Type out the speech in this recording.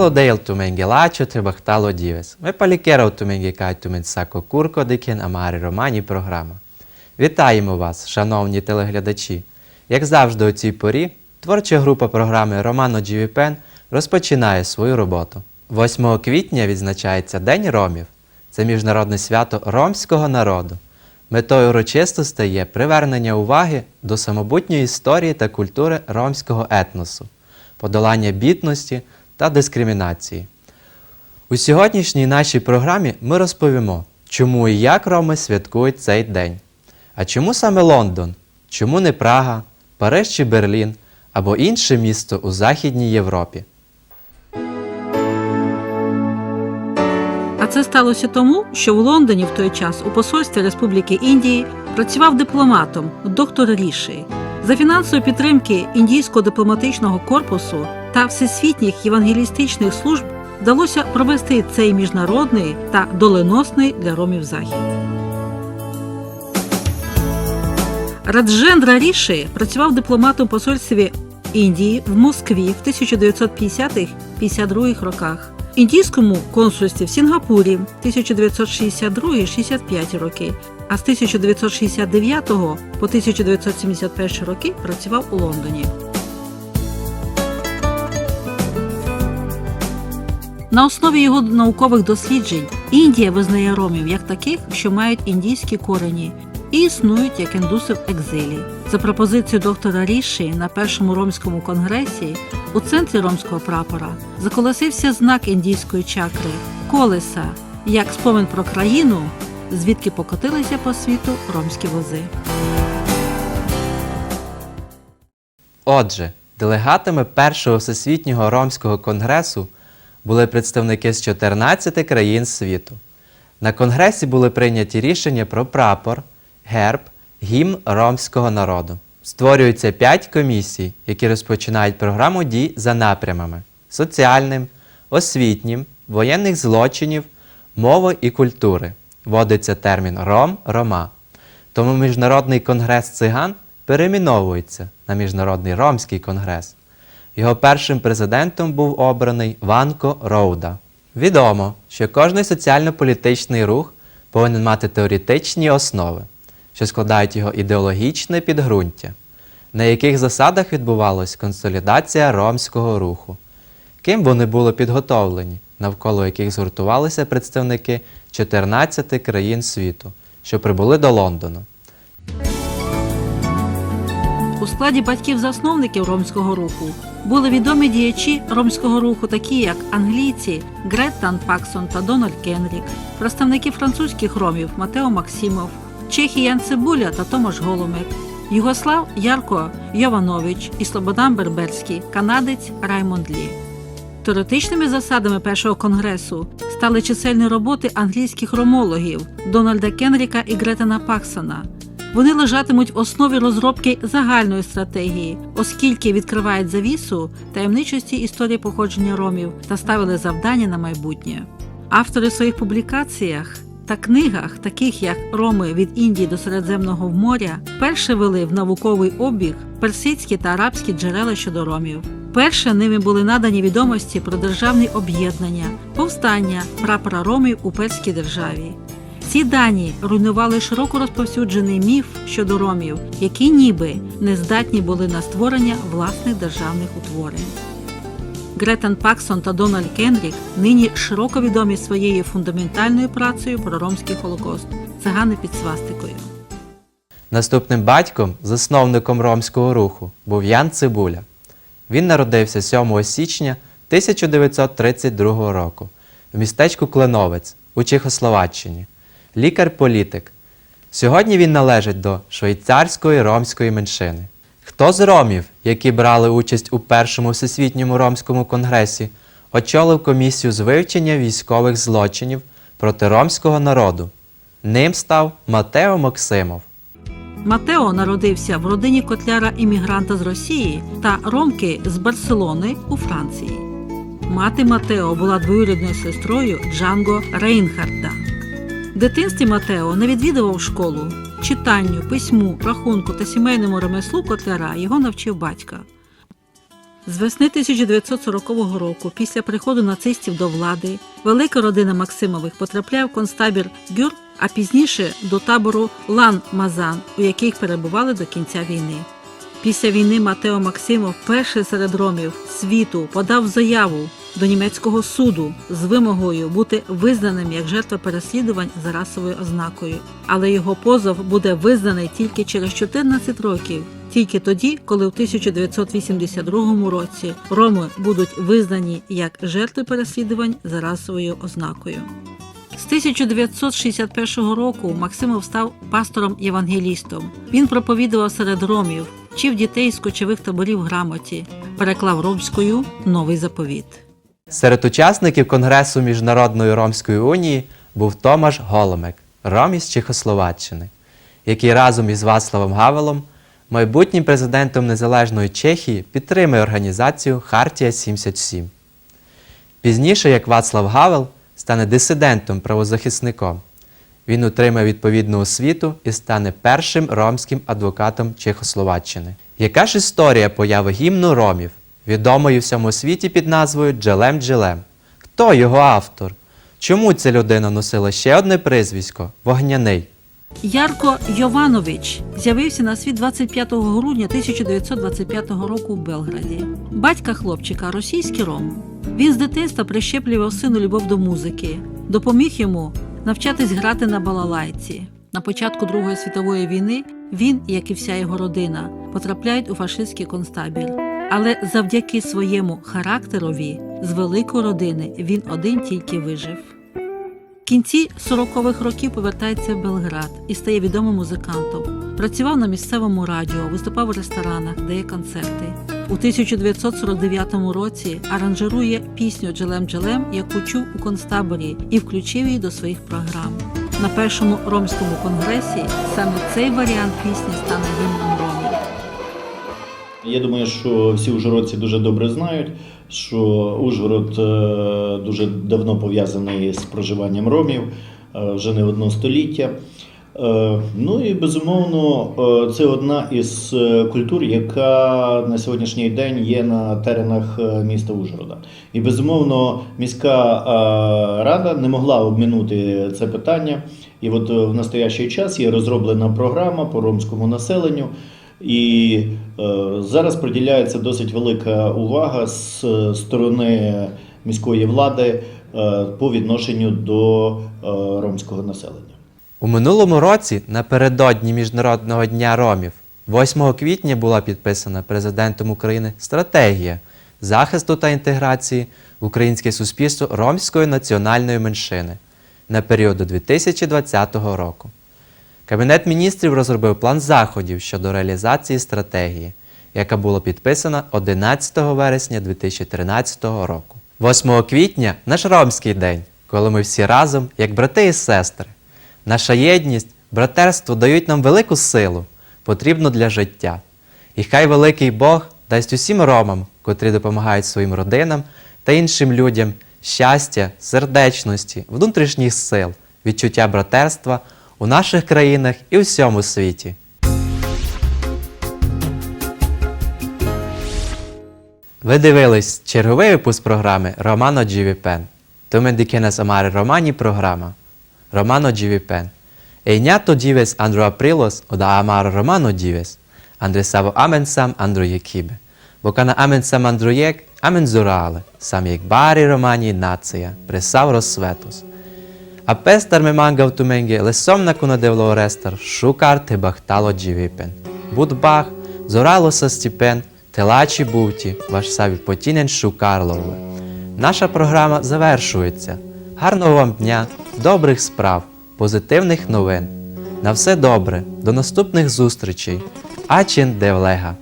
Delo deil tu mengelacio trebachtallo dives. Ми палікерав ту менгекай ту менсако курко дикен амари романі програма. Вітаємо вас, шановні телеглядачі! Як завжди у цій порі, творча група програми Романо GVPN розпочинає свою роботу. 8 квітня відзначається День Ромів. Це міжнародне свято ромського народу. Метою урочисто стає привернення уваги до самобутньої історії та культури ромського етносу, подолання бідності та дискримінації. У сьогоднішній нашій програмі ми розповімо, чому і як роми святкують цей день. А чому саме Лондон? Чому не Прага, Париж чи Берлін або інше місто у Західній Європі? А це сталося тому, що в Лондоні в той час у посольстві Республіки Індії працював дипломатом доктор Ріші. За фінансової підтримки індійського дипломатичного корпусу та всесвітніх євангелістичних служб вдалося провести цей міжнародний та доленосний для ромів захід. Раджендра Ріші працював дипломатом посольстві Індії в Москві в 1950-52 роках, індійському консульстві в Сінгапурі 1962-65 роки, а з 1969 по 1971 роки працював у Лондоні. На основі його наукових досліджень Індія визнає ромів як таких, що мають індійські корені і існують як індуси в екзилі. За пропозицією доктора Ріші на першому ромському конгресі у центрі ромського прапора заколосився знак індійської чакри колеса, як спомин про країну, звідки покотилися по світу ромські вози. Отже, делегатами першого всесвітнього ромського конгресу були представники з 14 країн світу. На конгресі були прийняті рішення про прапор, герб, гімн ромського народу. Створюються п'ять комісій, які розпочинають програму дій за напрямами: соціальним, освітнім, воєнних злочинів, мови і культури. Вводиться термін Ром Рома. Тому Міжнародний конгрес циган перейменовується на Міжнародний Ромський конгрес. Його першим президентом був обраний Ванко Роуда. Відомо, що кожний соціально-політичний рух повинен мати теоретичні основи, що складають його ідеологічне підґрунтя, на яких засадах відбувалась консолідація ромського руху, ким вони були підготовлені, навколо яких згуртувалися представники 14 країн світу, що прибули до Лондона. У складі батьків-засновників ромського руху були відомі діячі ромського руху, такі як англійці Греттан Паксон та Дональд Кенрік, представники французьких ромів Матео Максимов, чехи Ян Цибуля та Томаш Голомек, Югослав Ярко Йованович і Слободан Берберський, канадець Раймонд Лі. Теоретичними засадами першого конгресу стали чисельні роботи англійських ромологів Дональда Кенріка і Гретена Паксона. Вони лежатимуть в основі розробки загальної стратегії, оскільки відкривають завісу таємничості історії походження ромів та ставили завдання на майбутнє. Автори в своїх публікаціях та книгах, таких як Роми від Індії до Середземного моря, перше вели в науковий обіг персидські та арабські джерела щодо ромів. Перше ними були надані відомості про державні об'єднання, повстання прапора ромів у перській державі. Ці дані руйнували широко розповсюджений міф щодо ромів, які ніби не здатні були на створення власних державних утворень. Гретен Паксон та Дональд Кенрік нині широко відомі своєю фундаментальною працею про ромський холокост цигани під свастикою. Наступним батьком, засновником ромського руху, був Ян Цибуля. Він народився 7 січня 1932 року в містечку Кленовець у Чехословаччині. Лікар-політик. Сьогодні він належить до швейцарської ромської меншини. Хто з ромів, які брали участь у першому всесвітньому ромському конгресі, очолив комісію з вивчення військових злочинів проти ромського народу? Ним став Матео Максимов. Матео народився в родині котляра-іммігранта з Росії та ромки з Барселони у Франції. Мати Матео була двоюрідною сестрою Джанго Рейнхарда. В дитинстві Матео не відвідував школу. Читанню, письму, рахунку та сімейному ремеслу котляра його навчив батька. З весни 1940 року, після приходу нацистів до влади, велика родина Максимових потрапляє в концтабір Гюр, а пізніше до табору Лан Мазан, у яких перебували до кінця війни. Після війни Матео Максимов, перший серед ромів світу, подав заяву до німецького суду з вимогою бути визнаним як жертва переслідувань за расовою ознакою. Але його позов буде визнаний тільки через 14 років, тільки тоді, коли в 1982 році роми будуть визнані як жертви переслідувань за расовою ознакою. З 1961 року Максимов став пастором-євангелістом. Він проповідував серед ромів, вчив дітей з кочових таборів грамоті, переклав ромською новий заповіт. Серед учасників Конгресу Міжнародної Ромської унії був Томаш Голомек, ром із Чехословаччини, який разом із Вацлавом Гавелом, майбутнім президентом Незалежної Чехії, підтримує організацію Хартія 77. Пізніше, як Вацлав Гавел, стане дисидентом правозахисником. Він отримає відповідну освіту і стане першим ромським адвокатом Чехословаччини. Яка ж історія появи гімну ромів, відомої в всьому світі під назвою Джелем Джелем? Хто його автор? Чому ця людина носила ще одне прізвисько Вогняний? Ярко Йованович з'явився на світ 25 грудня 1925 року в Белграді. Батька хлопчика російський ром. Він з дитинства прищеплював сину любов до музики, допоміг йому навчатись грати на балалайці. На початку Другої світової війни він, як і вся його родина, потрапляють у фашистський концтабір. Але завдяки своєму характерові з великої родини він один тільки вижив. В кінці 40-х років повертається в Белград і стає відомим музикантом. Працював на місцевому радіо, виступав у ресторанах, дає концерти. У 1949 році аранжирує пісню Джелем Джелем, яку чув у концтаборі, і включив її до своїх програм. На першому ромському конгресі саме цей варіант пісні стане гімном ромів. Я думаю, що всі ужгородці дуже добре знають, що Ужгород е, дуже давно пов'язаний з проживанням ромів, е, вже не одно століття. Е, Ну і безумовно, е, це одна із е, культур, яка на сьогоднішній день є на теренах міста Ужгорода. І безумовно, міська рада не могла обминути це питання. І от в настоящий час є розроблена програма по ромському населенню. І зараз приділяється досить велика увага з сторони міської влади по відношенню до ромського населення. У минулому році, напередодні Міжнародного дня ромів, 8 квітня була підписана президентом України стратегія захисту та інтеграції в українське суспільство ромської національної меншини на період до 2020 року. Кабінет міністрів розробив план заходів щодо реалізації стратегії, яка була підписана 11 вересня 2013 року. 8 квітня наш ромський день, коли ми всі разом, як брати і сестри. Наша єдність, братерство дають нам велику силу, потрібну для життя. І хай великий Бог дасть усім ромам, котрі допомагають своїм родинам та іншим людям щастя, сердечності, внутрішніх сил, відчуття братерства у наших країнах і всьому світі. Ви дивились черговий випуск програми Романо Джівіпен. Тумен дікенес амари романі програма. Романо Джівіпен. Ейнято дівес андро априлос ода амаро романо дівес. Андре саво амен сам андро єкібе. Бокана амен сам андро єк, амен зурале. Сам єк барі романі нація. Пресав me manga tu menge, le somna kuna devlo restar, šukar te bahtalo dživipen. Bud bach, зорало са стіпен, телачі бувті, ваш саві потінен шукарлове. Наша програма завершується. Гарного вам дня, добрих справ, позитивних новин. На все добре, до наступних зустрічей. Ачин Девлега.